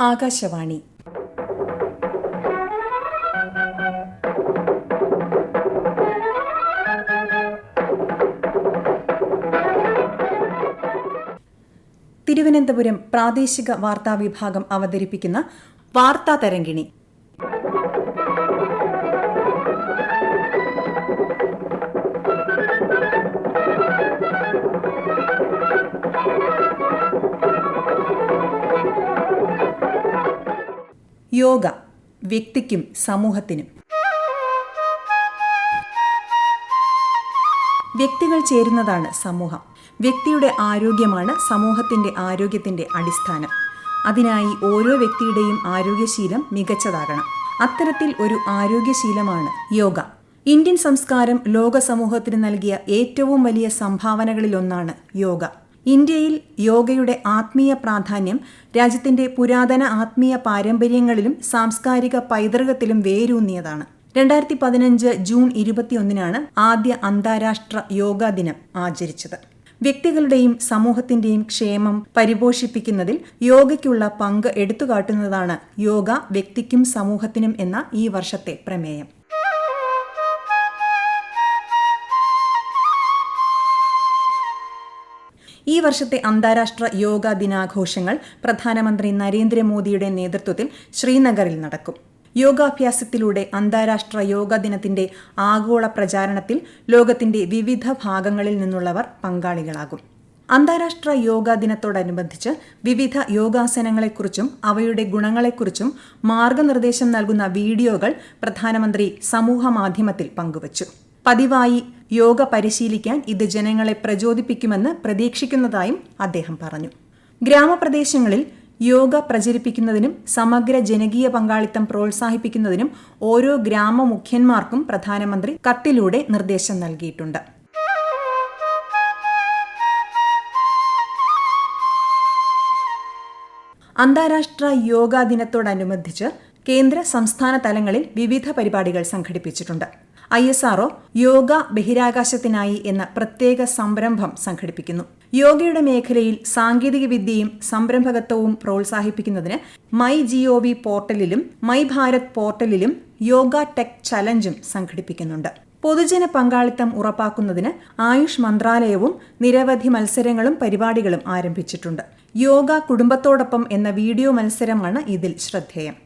ആകാശവാണി. തിരുവനന്തപുരം പ്രാദേശിക വാർത്താ വിഭാഗം അവതരിപ്പിക്കുന്ന വാർത്താ തരംഗിണി. യോഗ വ്യക്തിക്കും സമൂഹത്തിനും. വ്യക്തികൾ ചേരുന്നതാണ് സമൂഹം. വ്യക്തിയുടെ ആരോഗ്യമാണ് സമൂഹത്തിന്റെ ആരോഗ്യത്തിന്റെ അടിസ്ഥാനം. അതിനായി ഓരോ വ്യക്തിയുടെയും ആരോഗ്യശീലം മികച്ചതാകണം. അത്തരത്തിൽ ഒരു ആരോഗ്യശീലമാണ് യോഗ. ഇന്ത്യൻ സംസ്കാരം ലോക സമൂഹത്തിന് നൽകിയ ഏറ്റവും വലിയ സംഭാവനകളിലൊന്നാണ് യോഗ. ഇന്ത്യയിൽ യോഗയുടെ ആത്മീയ പ്രാധാന്യം രാജ്യത്തിന്റെ പുരാതന ആത്മീയ പാരമ്പര്യങ്ങളിലും സാംസ്കാരിക പൈതൃകത്തിലും വേരൂന്നിയതാണ്. രണ്ടായിരത്തി പതിനഞ്ച് ജൂൺ ഇരുപത്തിയൊന്നിനാണ് ആദ്യ അന്താരാഷ്ട്ര യോഗാ ദിനം ആചരിച്ചത്. വ്യക്തികളുടെയും സമൂഹത്തിന്റെയും ക്ഷേമം പരിപോഷിപ്പിക്കുന്നതിൽ യോഗയ്ക്കുള്ള പങ്ക് എടുത്തുകാട്ടുന്നതാണ് യോഗ വ്യക്തിക്കും സമൂഹത്തിനും എന്ന ഈ വർഷത്തെ പ്രമേയം. ഈ വർഷത്തെ അന്താരാഷ്ട്ര യോഗ ദിനാഘോഷങ്ങൾ പ്രധാനമന്ത്രി നരേന്ദ്രമോദിയുടെ നേതൃത്വത്തിൽ ശ്രീനഗറിൽ നടക്കും. യോഗാഭ്യാസത്തിലൂടെ അന്താരാഷ്ട്ര യോഗ ദിനത്തിന്റെ ആഗോള പ്രചാരണത്തിൽ ലോകത്തിന്റെ വിവിധ ഭാഗങ്ങളിൽ നിന്നുള്ളവർ പങ്കാളികളാകും. അന്താരാഷ്ട്ര യോഗ ദിനത്തോടനുബന്ധിച്ച് വിവിധ യോഗാസനങ്ങളെക്കുറിച്ചും അവയുടെ ഗുണങ്ങളെക്കുറിച്ചും മാർഗനിർദ്ദേശം നൽകുന്ന വീഡിയോകൾ പ്രധാനമന്ത്രി സമൂഹമാധ്യമത്തിൽ പങ്കുവച്ചു. പതിവായി യോഗ പരിശീലിക്കാൻ ഇത് ജനങ്ങളെ പ്രചോദിപ്പിക്കുമെന്ന് പ്രതീക്ഷിക്കുന്നതായും അദ്ദേഹം പറഞ്ഞു. ഗ്രാമപ്രദേശങ്ങളിൽ യോഗ പ്രചരിപ്പിക്കുന്നതിനും സമഗ്ര ജനകീയ പങ്കാളിത്തം പ്രോത്സാഹിപ്പിക്കുന്നതിനും ഓരോ ഗ്രാമ മുഖ്യന്മാർക്കും പ്രധാനമന്ത്രി കത്തിലൂടെ നിർദ്ദേശം നൽകിയിട്ടുണ്ട്. അന്താരാഷ്ട്ര യോഗാ ദിനത്തോടനുബന്ധിച്ച് കേന്ദ്ര സംസ്ഥാന തലങ്ങളിൽ വിവിധ പരിപാടികൾ സംഘടിപ്പിച്ചിട്ടുണ്ട്. I S R O yoga ബഹിരാകാശത്തിനായി എന്ന പ്രത്യേക സംരംഭം സംഘടിപ്പിക്കുന്നു. യോഗയുടെ മേഖലയിൽ സാങ്കേതിക വിദ്യയും സംരംഭകത്വവും പ്രോത്സാഹിപ്പിക്കുന്നതിന് മൈ ജിഒവി പോർട്ടലിലും മൈ ഭാരത് പോർട്ടലിലും യോഗ ടെക് ചലഞ്ചും സംഘടിപ്പിക്കുന്നുണ്ട്. പൊതുജന പങ്കാളിത്തം ഉറപ്പാക്കുന്നതിന് ആയുഷ് മന്ത്രാലയവും നിരവധി മത്സരങ്ങളും പരിപാടികളും ആരംഭിച്ചിട്ടുണ്ട്. യോഗ കുടുംബത്തോടൊപ്പം എന്ന വീഡിയോ മത്സരമാണ് ഇതിൽ ശ്രദ്ധേയം.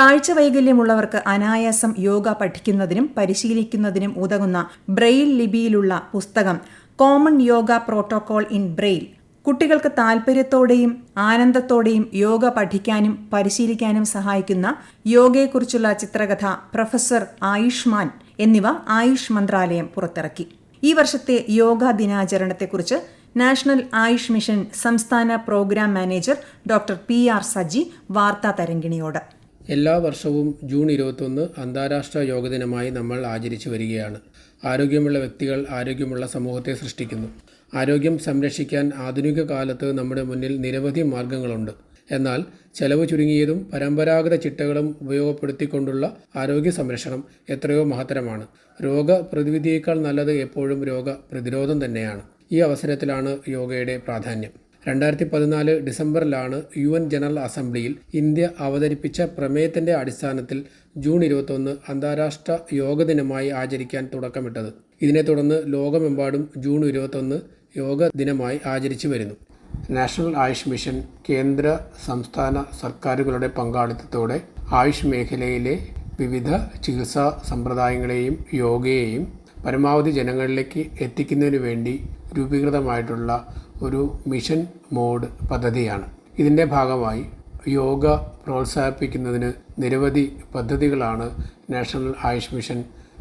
കാഴ്ച വൈകല്യമുള്ളവർക്ക് അനായാസം യോഗ പഠിക്കുന്നതിനും പരിശീലിക്കുന്നതിനും ഉതകുന്ന ബ്രെയിൽ ലിപിയിലുള്ള പുസ്തകം common yoga protocol in Braille. കുട്ടികൾക്ക് താൽപ്പര്യത്തോടെയും ആനന്ദത്തോടെയും യോഗ പഠിക്കാനും പരിശീലിക്കാനും സഹായിക്കുന്ന യോഗയെക്കുറിച്ചുള്ള ചിത്രകഥ പ്രൊഫസർ ആയുഷ്മാൻ എന്നിവ ആയുഷ് മന്ത്രാലയം പുറത്തിറക്കി. ഈ വർഷത്തെ യോഗ ദിനാചരണത്തെക്കുറിച്ച് നാഷണൽ ആയുഷ് മിഷൻ സംസ്ഥാന programme manager doctor P R Saji വാർത്താ തരംഗിണിയോട് എല്ലാ വർഷവും ജൂൺ ഇരുപത്തൊന്ന് അന്താരാഷ്ട്ര യോഗ ദിനമായി നമ്മൾ ആചരിച്ചു വരികയാണ്. ആരോഗ്യമുള്ള വ്യക്തികൾ ആരോഗ്യമുള്ള സമൂഹത്തെ സൃഷ്ടിക്കുന്നു. ആരോഗ്യം സംരക്ഷിക്കാൻ ആധുനിക കാലത്ത് നമ്മുടെ മുന്നിൽ നിരവധി മാർഗങ്ങളുണ്ട്. എന്നാൽ ചെലവ് ചുരുങ്ങിയതും പരമ്പരാഗത ചിട്ടകളും ഉപയോഗപ്പെടുത്തിക്കൊണ്ടുള്ള ആരോഗ്യ സംരക്ഷണം എത്രയോ മഹത്തരമാണ്. രോഗപ്രതിവിധിയേക്കാൾ നല്ലത് എപ്പോഴും രോഗ പ്രതിരോധം തന്നെയാണ്. ഈ അവസരത്തിലാണ് യോഗയുടെ പ്രാധാന്യം. രണ്ടായിരത്തി പതിനാല് ഡിസംബറിലാണ് യു എൻ ജനറൽ അസംബ്ലിയിൽ ഇന്ത്യ അവതരിപ്പിച്ച പ്രമേയത്തിന്റെ അടിസ്ഥാനത്തിൽ ജൂൺ ഇരുപത്തൊന്ന് അന്താരാഷ്ട്ര യോഗ ദിനമായി ആചരിക്കാൻ തുടക്കമിട്ടത്. ഇതിനെ തുടർന്ന് ലോകമെമ്പാടും ജൂൺ ഇരുപത്തൊന്ന് യോഗ ദിനമായി ആചരിച്ചു വരുന്നു. നാഷണൽ ആയുഷ് മിഷൻ കേന്ദ്ര സംസ്ഥാന സർക്കാരുകളുടെ പങ്കാളിത്തത്തോടെ ആയുഷ് മേഖലയിലെ വിവിധ ചികിത്സാ സമ്പ്രദായങ്ങളെയും യോഗയെയും പരമാവധി ജനങ്ങളിലേക്ക് എത്തിക്കുന്നതിന് വേണ്ടി രൂപീകൃതമായിട്ടുള്ള ഒരു മിഷൻ മോഡ് പദ്ധതിയാണ്. ഇതിന്റെ ഭാഗമായി യോഗ പ്രോത്സാഹിപ്പിക്കുന്നതിന് നിരവധി പദ്ധതികളാണ് നാഷണൽ ആയുഷ് മിഷൻ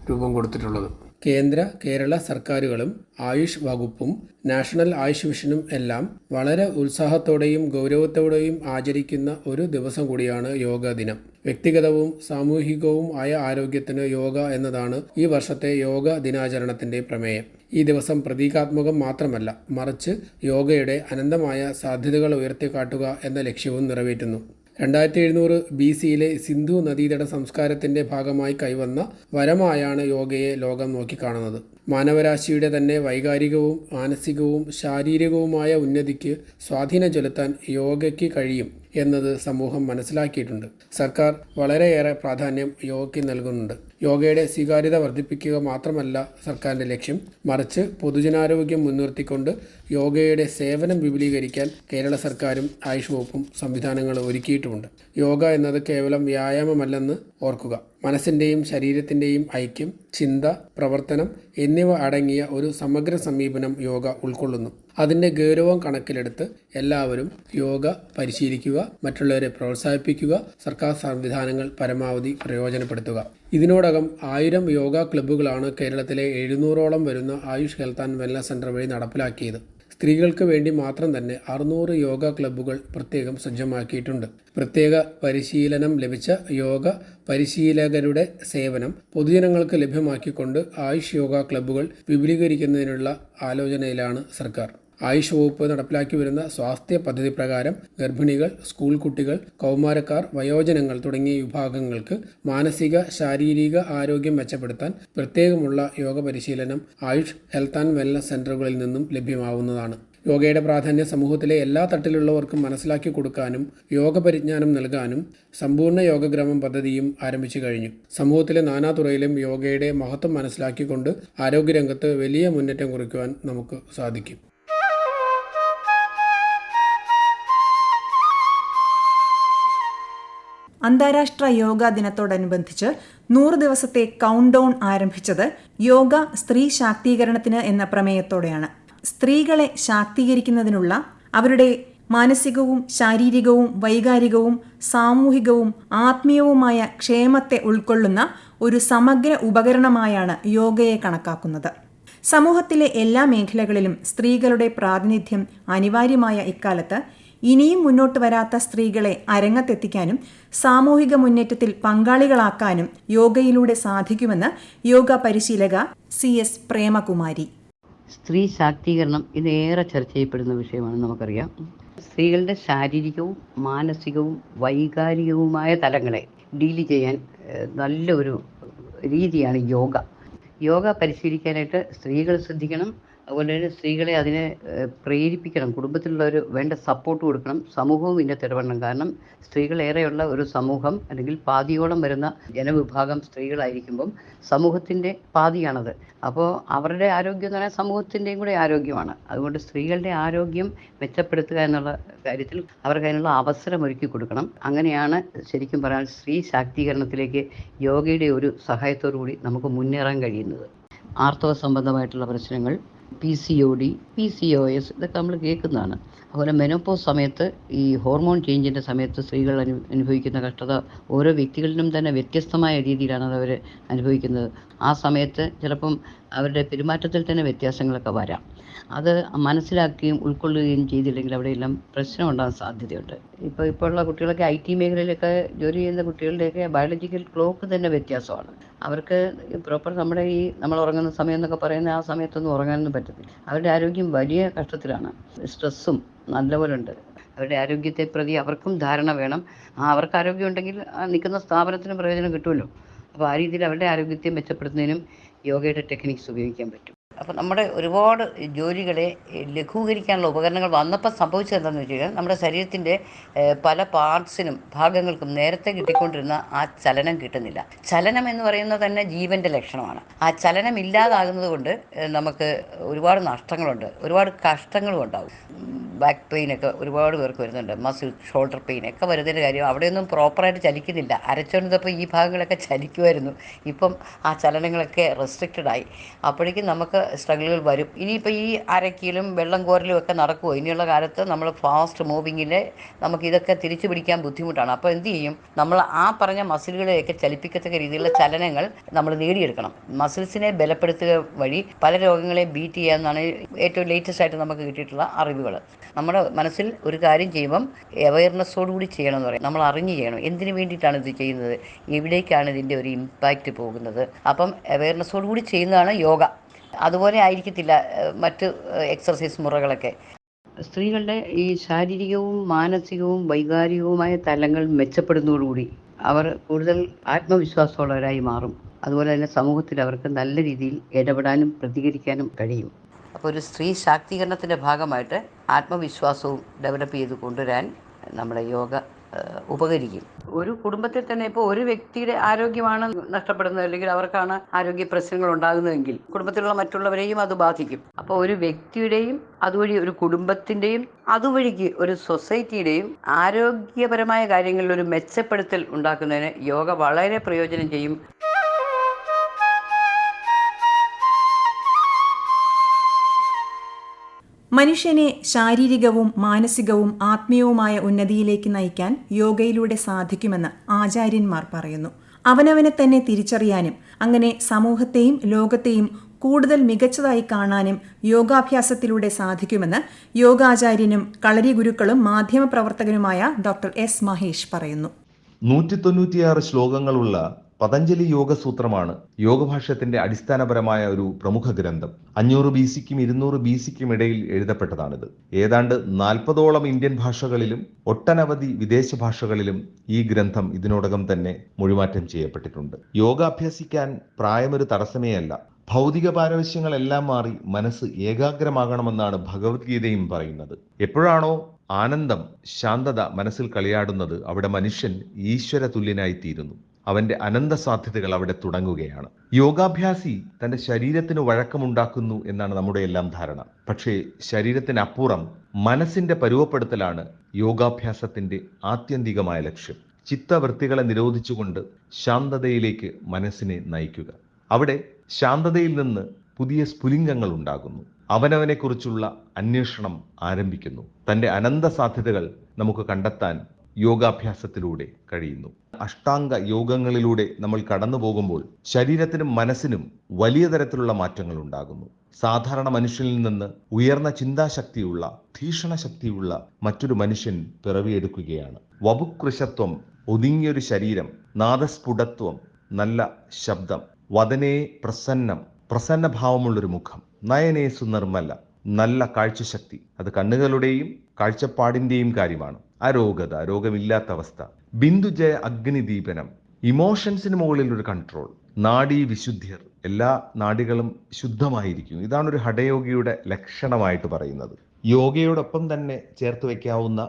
രൂപം കൊടുത്തിട്ടുള്ളത്. കേന്ദ്ര കേരള സർക്കാരുകളും ആയുഷ് വകുപ്പും നാഷണൽ ആയുഷ് മിഷനും എല്ലാം വളരെ ഉത്സാഹത്തോടെയും ഗൗരവത്തോടെയും ആചരിക്കുന്ന ഒരു ദിവസം കൂടിയാണ് യോഗ ദിനം. വ്യക്തിഗതവും സാമൂഹികവും ആയ ആരോഗ്യത്തിന് യോഗ എന്നതാണ് ഈ വർഷത്തെ യോഗ ദിനാചരണത്തിന്റെ പ്രമേയം. ഈ ദിവസം പ്രതീകാത്മകം മാത്രമല്ല മറിച്ച് യോഗയുടെ അനന്തമായ സാധ്യതകൾ ഉയർത്തിക്കാട്ടുക എന്ന ലക്ഷ്യവും നിറവേറ്റുന്നു. രണ്ടായിരത്തി എഴുന്നൂറ് ബി സിയിലെ സിന്ധു നദീതട സംസ്കാരത്തിന്റെ ഭാഗമായി കൈവന്ന വരമായാണ് യോഗയെ ലോകം നോക്കിക്കാണുന്നത്. മാനവരാശിയുടെ തന്നെ വൈകാരികവും മാനസികവും ശാരീരികവുമായ ഉന്നതിക്ക് സ്വാധീനം ചെലുത്താൻ യോഗയ്ക്ക് കഴിയും. എന്നത് സമൂഹം മനസ്സിലാക്കിയിട്ടുണ്ട്. സർക്കാർ വളരെയേറെ പ്രാധാന്യം യോഗയ്ക്ക് നൽകുന്നുണ്ട്. യോഗയുടെ സ്വീകാര്യത വർദ്ധിപ്പിക്കുക മാത്രമല്ല സർക്കാരിന്റെ ലക്ഷ്യം. മറിച്ച് പൊതുജനാരോഗ്യം മുൻനിർത്തിക്കൊണ്ട് യോഗയുടെ സേവനം വിപുലീകരിക്കാൻ കേരള സർക്കാരും ആയുഷ് വകുപ്പും സംവിധാനങ്ങൾ ഒരുക്കിയിട്ടുമുണ്ട്. യോഗ എന്നത് കേവലം വ്യായാമമല്ലെന്ന് ഓർക്കുക. മനസ്സിന്റെയും ശരീരത്തിന്റെയും ഐക്യം ചിന്ത പ്രവർത്തനം എന്നിവ അടങ്ങിയ ഒരു സമഗ്ര സമീപനം യോഗ ഉൾക്കൊള്ളുന്നു. അതിന്റെ ഗൗരവം കണക്കിലെടുത്ത് എല്ലാവരും യോഗ പരിശീലിക്കുക മറ്റുള്ളവരെ പ്രോത്സാഹിപ്പിക്കുക സർക്കാർ സംവിധാനങ്ങൾ പരമാവധി പ്രയോജനപ്പെടുത്തുക. ഇതിനോടകം ആയിരം യോഗ ക്ലബ്ബുകളാണ് കേരളത്തിലെ എഴുന്നൂറോളം വരുന്ന Ayush health and wellness centre വഴി നടപ്പിലാക്കിയത്. സ്ത്രീകൾക്ക് വേണ്ടി മാത്രം തന്നെ അറുന്നൂറ് യോഗ ക്ലബ്ബുകൾ പ്രത്യേകം സജ്ജമാക്കിയിട്ടുണ്ട്. പ്രത്യേക പരിശീലനം ലഭിച്ച യോഗ പരിശീലകരുടെ സേവനം പൊതുജനങ്ങൾക്ക് ലഭ്യമാക്കിക്കൊണ്ട് ആയുഷ് യോഗ ക്ലബ്ബുകൾ വിപുലീകരിക്കുന്നതിനുള്ള ആലോചനയിലാണ് സർക്കാർ. ആയുഷ് വകുപ്പ് നടപ്പിലാക്കി വരുന്ന സ്വാസ്ഥ്യ പദ്ധതി പ്രകാരം ഗർഭിണികൾ സ്കൂൾ കുട്ടികൾ കൗമാരക്കാർ വയോജനങ്ങൾ തുടങ്ങിയ വിഭാഗങ്ങൾക്ക് മാനസിക ശാരീരിക ആരോഗ്യം മെച്ചപ്പെടുത്താൻ പ്രത്യേകമുള്ള യോഗ പരിശീലനം ആയുഷ് ഹെൽത്ത് ആൻഡ് വെൽനസ് സെന്ററുകളിൽ നിന്നും ലഭ്യമാവുന്നതാണ്. യോഗയുടെ പ്രാധാന്യം സമൂഹത്തിലെ എല്ലാ തട്ടിലുള്ളവർക്കും മനസ്സിലാക്കി കൊടുക്കാനും യോഗ പരിജ്ഞാനം നൽകാനും സമ്പൂർണ യോഗഗ്രാമം പദ്ധതിയും ആരംഭിച്ചു കഴിഞ്ഞു. സമൂഹത്തിലെ നാനാതുറയിലും യോഗയുടെ മഹത്വം മനസ്സിലാക്കിക്കൊണ്ട് ആരോഗ്യരംഗത്ത് വലിയ മുന്നേറ്റം കുറിക്കുവാൻ നമുക്ക് സാധിക്കും. അന്താരാഷ്ട്ര യോഗാ ദിനത്തോടനുബന്ധിച്ച് നൂറ് ദിവസത്തെ കൗണ്ട് ഡൗൺ ആരംഭിച്ചത് യോഗ സ്ത്രീ ശാക്തീകരണത്തിന് എന്ന പ്രമേയത്തോടെയാണ്. സ്ത്രീകളെ ശാക്തീകരിക്കുന്നതിനുള്ള അവരുടെ മാനസികവും ശാരീരികവും വൈകാരികവും സാമൂഹികവും ആത്മീയവുമായ ക്ഷേമത്തെ ഉൾക്കൊള്ളുന്ന ഒരു സമഗ്ര ഉപകരണമായാണ് യോഗയെ കണക്കാക്കുന്നത്. സമൂഹത്തിലെ എല്ലാ മേഖലകളിലും സ്ത്രീകളുടെ പ്രാതിനിധ്യം അനിവാര്യമായ ഇക്കാലത്ത് ഇനിയും മുന്നോട്ട് വരാത്ത സ്ത്രീകളെ അരങ്ങത്തെത്തിക്കാനും സാമൂഹിക മുന്നേറ്റത്തിൽ പങ്കാളികളാക്കാനും യോഗയിലൂടെ സാധിക്കുമെന്ന് യോഗ പരിശീലക സി എസ് പ്രേമകുമാരി. സ്ത്രീ ശാക്തീകരണം ഇത് ഏറെ ചർച്ച ചെയ്യപ്പെടുന്ന വിഷയമാണ് നമുക്കറിയാം. സ്ത്രീകളുടെ ശാരീരികവും മാനസികവും വൈകാരികവുമായ തലങ്ങളെ ഡീൽ ചെയ്യാൻ നല്ലൊരു രീതിയാണ് യോഗ. യോഗ പരിശീലിക്കാനായിട്ട് സ്ത്രീകൾ ശ്രദ്ധിക്കണം. അതുപോലെ തന്നെ സ്ത്രീകളെ അതിനെ പ്രേരിപ്പിക്കണം. കുടുംബത്തിലുള്ളവർ വേണ്ട സപ്പോർട്ട് കൊടുക്കണം. സമൂഹവും ഇതിന്റെ ഇടപെടണം കാരണം സ്ത്രീകളേറെയുള്ള ഒരു സമൂഹം അല്ലെങ്കിൽ പാതിയോളം വരുന്ന ജനവിഭാഗം സ്ത്രീകളായിരിക്കുമ്പം സമൂഹത്തിന്റെ പാതിയാണത്. അപ്പോൾ അവരുടെ ആരോഗ്യം എന്ന് പറഞ്ഞാൽ സമൂഹത്തിന്റെയും കൂടെ ആരോഗ്യമാണ്. അതുകൊണ്ട് സ്ത്രീകളുടെ ആരോഗ്യം മെച്ചപ്പെടുത്തുക എന്നുള്ള കാര്യത്തിൽ അവർക്ക് അതിനുള്ള അവസരം ഒരുക്കി കൊടുക്കണം. അങ്ങനെയാണ് ശരിക്കും പറഞ്ഞാൽ സ്ത്രീ ശാക്തീകരണത്തിലേക്ക് യോഗയുടെ ഒരു സഹായത്തോടു കൂടി നമുക്ക് മുന്നേറാൻ കഴിയുന്നത്. ആർത്തവ സംബന്ധമായിട്ടുള്ള പ്രശ്നങ്ങൾ P C O D P C O S ഇതൊക്കെ നമ്മൾ കേൾക്കുന്നതാണ്. അതുപോലെ മെനോപ്പോസ് സമയത്ത് ഈ ഹോർമോൺ ചേഞ്ചിന്റെ സമയത്ത് സ്ത്രീകൾ അനു അനുഭവിക്കുന്ന കഷ്ടത ഓരോ വ്യക്തികളിലും തന്നെ വ്യത്യസ്തമായ രീതിയിലാണ് അത് അവർ അനുഭവിക്കുന്നത്. ആ സമയത്ത് ചിലപ്പം അവരുടെ പെരുമാറ്റത്തിൽ തന്നെ വ്യത്യാസങ്ങളൊക്കെ വരാം. അത് മനസ്സിലാക്കുകയും ഉൾക്കൊള്ളുകയും ചെയ്തില്ലെങ്കിൽ അവിടെയെല്ലാം പ്രശ്നം ഉണ്ടാകാൻ സാധ്യതയുണ്ട്. ഇപ്പോൾ ഇപ്പോൾ ഉള്ള കുട്ടികളൊക്കെ ഐ ടി മേഖലയിലൊക്കെ ജോലി ചെയ്യുന്ന കുട്ടികളുടെയൊക്കെ ബയോളജിക്കൽ ക്ലോക്ക് തന്നെ വ്യത്യാസമാണ്. അവർക്ക് പ്രോപ്പർ നമ്മുടെ ഈ നമ്മൾ ഉറങ്ങുന്ന സമയം എന്നൊക്കെ പറയുന്ന ആ സമയത്തൊന്നും ഉറങ്ങാനൊന്നും പറ്റത്തില്ല. അവരുടെ ആരോഗ്യം വലിയ കഷ്ടത്തിലാണ്. സ്ട്രെസ്സും നല്ലപോലെ ഉണ്ട് അവരുടെ ആരോഗ്യത്തെ പ്രതി അവർക്കും ധാരണ വേണം. അവർക്ക് ആരോഗ്യം ഉണ്ടെങ്കിൽ നിൽക്കുന്ന സ്ഥാപനത്തിന് പ്രയോജനം കിട്ടുമല്ലോ. അപ്പോൾ ആ രീതിയിൽ അവരുടെ ആരോഗ്യത്തെ മെച്ചപ്പെടുത്തുന്നതിനും യോഗയുടെ ടെക്നിക്സ് ഉപയോഗിക്കാൻ പറ്റും. അപ്പോൾ നമ്മുടെ ഒരുപാട് ജോലികളെ ലഘൂകരിക്കാനുള്ള ഉപകരണങ്ങൾ വന്നപ്പോൾ സംഭവിച്ചത് എന്താണെന്ന് വെച്ച് കഴിഞ്ഞാൽ നമ്മുടെ ശരീരത്തിന്റെ പല പാർട്സിനും ഭാഗങ്ങൾക്കും നേരത്തെ കിട്ടിക്കൊണ്ടിരുന്ന ആ ചലനം കിട്ടുന്നില്ല. ചലനം എന്ന് പറയുന്നത് തന്നെ ജീവന്റെ ലക്ഷണമാണ്. ആ ചലനം ഇല്ലാതാകുന്നത് കൊണ്ട് നമുക്ക് ഒരുപാട് നഷ്ടങ്ങളുണ്ട്. ഒരുപാട് കഷ്ടങ്ങളും ഉണ്ടാവും ബാക്ക് പെയിൻ ഒക്കെ ഒരുപാട് പേർക്ക് വരുന്നുണ്ട്. മസിൽ ഷോൾഡർ പെയിൻ ഒക്കെ വരുന്നതിന്റെ കാര്യം അവിടെയൊന്നും പ്രോപ്പറായിട്ട് ചലിക്കുന്നില്ല. അരച്ചുകൊണ്ടിരുന്നപ്പോൾ ഈ ഭാഗങ്ങളൊക്കെ ചലിക്കുമായിരുന്നു. ഇപ്പം ആ ചലനങ്ങളൊക്കെ റെസ്ട്രിക്റ്റഡ് ആയി. അപ്പോഴേക്കും നമുക്ക് സ്ട്രഗിളുകൾ വരും. ഇനിയിപ്പോൾ ഈ അരക്കിലും വെള്ളം കോരലും ഒക്കെ നടക്കുമോ ഇനിയുള്ള കാലത്ത് നമ്മൾ ഫാസ്റ്റ് മൂവിങ്ങിന്റെ നമുക്ക് ഇതൊക്കെ തിരിച്ചു പിടിക്കാൻ ബുദ്ധിമുട്ടാണ്. അപ്പോൾ എന്ത് ചെയ്യും? നമ്മൾ ആ പറഞ്ഞ മസിലുകളെയൊക്കെ ചലിപ്പിക്കത്തക്ക രീതിയിലുള്ള ചലനങ്ങൾ നമ്മൾ നേടിയെടുക്കണം. മസിൽസിനെ ബലപ്പെടുത്തുക വഴി പല രോഗങ്ങളെ ബീറ്റ് ചെയ്യാമെന്നാണ് ഏറ്റവും ലേറ്റസ്റ്റ് ആയിട്ട് നമുക്ക് കിട്ടിയിട്ടുള്ള അറിവുകൾ. നമ്മുടെ മനസ്സിൽ ഒരു കാര്യം ചെയ്യുമ്പം അവയർനെസ്സോട് കൂടി ചെയ്യണം എന്ന് പറയും. നമ്മൾ അറിഞ്ഞു ചെയ്യണം. എന്തിനു വേണ്ടിയിട്ടാണ് ഇത് ചെയ്യുന്നത്? എവിടേക്കാണ് ഇതിന്റെ ഒരു ഇമ്പാക്റ്റ് പോകുന്നത്? അപ്പം അവയർനെസ്സോട് കൂടി ചെയ്യുന്നതാണ് യോഗ. അതുപോലെ ആയിരിക്കത്തില്ല മറ്റ് എക്സർസൈസ് മുറകളൊക്കെ. സ്ത്രീകളുടെ ഈ ശാരീരികവും മാനസികവും വൈകാരികവുമായ തലങ്ങൾ മെച്ചപ്പെടുന്നതോടുകൂടി അവർ കൂടുതൽ ആത്മവിശ്വാസമുള്ളവരായി മാറും. അതുപോലെ തന്നെ സമൂഹത്തിൽ അവർക്ക് നല്ല രീതിയിൽ ഇടപെടാനും പ്രതികരിക്കാനും കഴിയും. അപ്പോൾ ഒരു സ്ത്രീ ശാക്തീകരണത്തിന്റെ ഭാഗമായിട്ട് ആത്മവിശ്വാസവും ഡെവലപ്പ് ചെയ്ത് കൊണ്ടുവരാൻ നമ്മുടെ യോഗ ഉപകരിക്കും. ഒരു കുടുംബത്തിൽ തന്നെ ഇപ്പോൾ ഒരു വ്യക്തിയുടെ ആരോഗ്യമാണ് നഷ്ടപ്പെടുന്നത് അല്ലെങ്കിൽ അവർക്കാണ് ആരോഗ്യ പ്രശ്നങ്ങൾ ഉണ്ടാകുന്നതെങ്കിൽ കുടുംബത്തിലുള്ള മറ്റുള്ളവരെയും അത് ബാധിക്കും. അപ്പോൾ ഒരു വ്യക്തിയുടെയും അതുവഴി ഒരു കുടുംബത്തിന്റെയും അതുവഴിക്ക് ഒരു സൊസൈറ്റിയുടെയും ആരോഗ്യപരമായ കാര്യങ്ങളിൽ ഒരു മെച്ചപ്പെടുത്തൽ ഉണ്ടാക്കുന്നതിന് യോഗ വളരെ പ്രയോജനം ചെയ്യും. മനുഷ്യനെ ശാരീരികവും മാനസികവും ആത്മീയവുമായ ഉന്നതിയിലേക്ക് നയിക്കാൻ യോഗയിലൂടെ സാധിക്കുമെന്ന് ആചാര്യന്മാർ പറയുന്നു. അവനവനെ തന്നെ തിരിച്ചറിയാനും അങ്ങനെ സമൂഹത്തെയും ലോകത്തെയും കൂടുതൽ മികച്ചതായി കാണാനും യോഗാഭ്യാസത്തിലൂടെ സാധിക്കുമെന്ന് യോഗാചാര്യനും കളരി ഗുരുക്കളും മാധ്യമപ്രവർത്തകനുമായ ഡോക്ടർ എസ് മഹേഷ് പറയുന്നു. നൂറ്റി തൊണ്ണൂറ്റിയാറ് ശ്ലോകങ്ങളുള്ള പതഞ്ജലി യോഗസൂത്രമാണ് യോഗഭാഷ്യത്തിന്റെ അടിസ്ഥാനപരമായ ഒരു പ്രമുഖ ഗ്രന്ഥം. അഞ്ഞൂറ് ബി സിക്കും ഇരുന്നൂറ് ബി സിക്കും ഇടയിൽ എഴുതപ്പെട്ടതാണിത്. ഏതാണ്ട് നാൽപ്പതോളം ഇന്ത്യൻ ഭാഷകളിലും ഒട്ടനവധി വിദേശ ഭാഷകളിലും ഈ ഗ്രന്ഥം ഇതിനോടകം തന്നെ മൊഴിമാറ്റം ചെയ്യപ്പെട്ടിട്ടുണ്ട്. യോഗ അഭ്യസിക്കാൻ പ്രായമൊരു തടസ്സമേ അല്ല ഭൗതിക പാരവശ്യങ്ങളെല്ലാം മാറി മനസ്സ് ഏകാഗ്രമാകണമെന്നാണ് ഭഗവത്ഗീതയും പറയുന്നത്. എപ്പോഴാണോ ആനന്ദം ശാന്തത മനസ്സിൽ കളിയാടുന്നത് അവിടെ മനുഷ്യൻ ഈശ്വര തുല്യനായി തീരുന്നു അവന്റെ അനന്ത സാധ്യതകൾ അവിടെ തുടങ്ങുകയാണ്. യോഗാഭ്യാസി തന്റെ ശരീരത്തിന് വഴക്കമുണ്ടാക്കുന്നു എന്നാണ് നമ്മുടെ എല്ലാം ധാരണ. പക്ഷേ ശരീരത്തിനപ്പുറം മനസ്സിന്റെ പരുവപ്പെടുത്തലാണ് യോഗാഭ്യാസത്തിന്റെ ആത്യന്തികമായ ലക്ഷ്യം. ചിത്തവൃത്തികളെ നിരോധിച്ചുകൊണ്ട് ശാന്തതയിലേക്ക് മനസ്സിനെ നയിക്കുക. അവിടെ ശാന്തതയിൽ നിന്ന് പുതിയ സ്ഫുലിംഗങ്ങൾ ഉണ്ടാകുന്നു. അവനവനെക്കുറിച്ചുള്ള അന്വേഷണം ആരംഭിക്കുന്നു. തന്റെ അനന്ത സാധ്യതകൾ നമുക്ക് കണ്ടെത്താൻ യോഗാഭ്യാസത്തിലൂടെ കഴിയുന്നു. അഷ്ടാംഗ യോഗങ്ങളിലൂടെ നമ്മൾ കടന്നു പോകുമ്പോൾ ശരീരത്തിനും മനസ്സിനും വലിയ തരത്തിലുള്ള മാറ്റങ്ങൾ ഉണ്ടാകുന്നു സാധാരണ മനുഷ്യനിൽ നിന്ന് ഉയർന്ന ചിന്താശക്തിയുള്ള ഭീഷണ ശക്തിയുള്ള മറ്റൊരു മനുഷ്യൻ പിറവിയെടുക്കുകയാണ്. വപുകൃശത്വം ഒതുങ്ങിയൊരു ശരീരം നാദസ്ഫുടത്വം നല്ല ശബ്ദം വദനേ പ്രസന്നം പ്രസന്നഭാവമുള്ളൊരു മുഖം നയനേ സുനിർമ്മല നല്ല കാഴ്ചശക്തി. അത് കണ്ണുകളുടെയും കാഴ്ചപ്പാടിന്റെയും കാര്യമാണ്. അരോഗത രോഗമില്ലാത്ത അവസ്ഥ. ബിന്ദുജയ അഗ്നിദീപനം. ഇമോഷൻസിന് മുകളിൽ ഒരു കൺട്രോൾ നാഡീ വിശുദ്ധിയർ. എല്ലാ നാടികളും ശുദ്ധമായിരിക്കും ഇതാണ് ഒരു ഹഠയോഗിയുടെ ലക്ഷണമായിട്ട് പറയുന്നത്. യോഗയോടൊപ്പം തന്നെ ചേർത്ത് വയ്ക്കാവുന്ന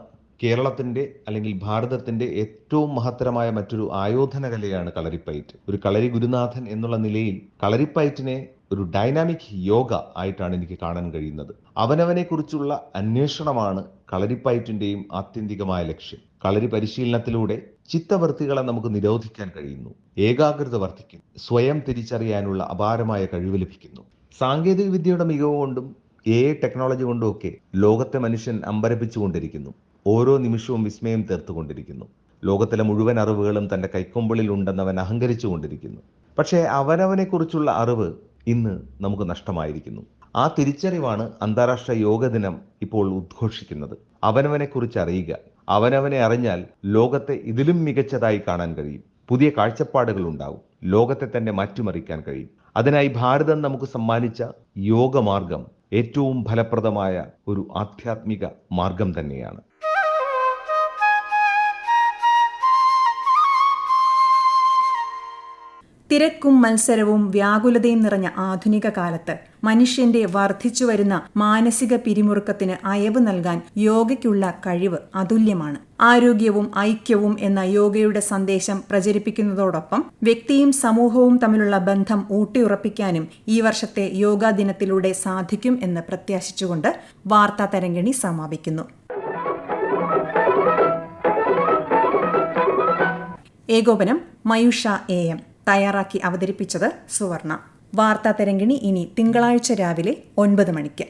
കേരളത്തിന്റെ അല്ലെങ്കിൽ ഭാരതത്തിന്റെ ഏറ്റവും മഹത്തരമായ മറ്റൊരു ആയോധന കലയാണ് കളരിപ്പയറ്റ്. ഒരു കളരി ഗുരുനാഥൻ എന്നുള്ള നിലയിൽ കളരിപ്പയറ്റിനെ ഒരു ഡൈനാമിക് യോഗ ആയിട്ടാണ് എനിക്ക് കാണാൻ കഴിയുന്നത്. അവനവനെ കുറിച്ചുള്ള അന്വേഷണമാണ് കളരിപ്പയറ്റിന്റെയും ആത്യന്തികമായ ലക്ഷ്യം. കളരി പരിശീലനത്തിലൂടെ ചിത്തവൃത്തികളെ നമുക്ക് നിരോധിക്കാൻ കഴിയുന്നു. ഏകാഗ്രത വർദ്ധിക്കും സ്വയം തിരിച്ചറിയാനുള്ള അപാരമായ കഴിവ് ലഭിക്കുന്നു. സാങ്കേതിക വിദ്യയുടെ മികവ് കൊണ്ടും എ ടെക്നോളജി കൊണ്ടും ഒക്കെ ലോകത്തെ മനുഷ്യൻ അമ്പരപ്പിച്ചുകൊണ്ടിരിക്കുന്നു. ഓരോ നിമിഷവും വിസ്മയം തീർത്തുകൊണ്ടിരിക്കുന്നു. ലോകത്തിലെ മുഴുവൻ അറിവുകളും തന്റെ കൈക്കൊമ്പിളിൽ അവൻ അഹങ്കരിച്ചുകൊണ്ടിരിക്കുന്നു. പക്ഷേ അവനവനെ കുറിച്ചുള്ള അറിവ് ഇന്ന് നമുക്ക് നഷ്ടമായിരിക്കുന്നു. ആ തിരിച്ചറിവാണ് അന്താരാഷ്ട്ര യോഗ ദിനം ഇപ്പോൾ ഉദ്ഘോഷിക്കുന്നത്. അവനവനെ കുറിച്ച് അറിയുക. അവനവനെ അറിഞ്ഞാൽ ലോകത്തെ ഇതിലും മികച്ചതായി കാണാൻ കഴിയും. പുതിയ കാഴ്ചപ്പാടുകൾ ഉണ്ടാവും. ലോകത്തെ തന്നെ മാറ്റിമറിക്കാൻ കഴിയും. അതിനായി ഭാരതം നമുക്ക് സമ്മാനിച്ച യോഗമാർഗം ഏറ്റവും ഫലപ്രദമായ ഒരു ആധ്യാത്മിക മാർഗം തന്നെയാണ്. തിരക്കും മത്സരവും വ്യാകുലതയും നിറഞ്ഞ ആധുനിക കാലത്ത് മനുഷ്യന്റെ വർദ്ധിച്ചു വരുന്ന മാനസിക പിരിമുറുക്കത്തിന് അയവ് നൽകാൻ യോഗയ്ക്കുള്ള കഴിവ് അതുല്യമാണ്. ആരോഗ്യവും ഐക്യവും എന്ന യോഗയുടെ സന്ദേശം പ്രചരിപ്പിക്കുന്നതോടൊപ്പം വ്യക്തിയും സമൂഹവും തമ്മിലുള്ള ബന്ധം ഊട്ടിയുറപ്പിക്കാനും ഈ വർഷത്തെ യോഗാ ദിനത്തിലൂടെ സാധിക്കും എന്ന് പ്രത്യാശിച്ചുകൊണ്ട് വാർത്താ തരംഗിണി സമാപിക്കുന്നു. ഏകോപനം മയുഷ എ എം. തയ്യാറാക്കി അവതരിപ്പിച്ചത് സുവർണ. വാർത്താ തരംഗിണി ഇനി തിങ്കളാഴ്ച രാവിലെ ഒൻപത് മണിക്ക്.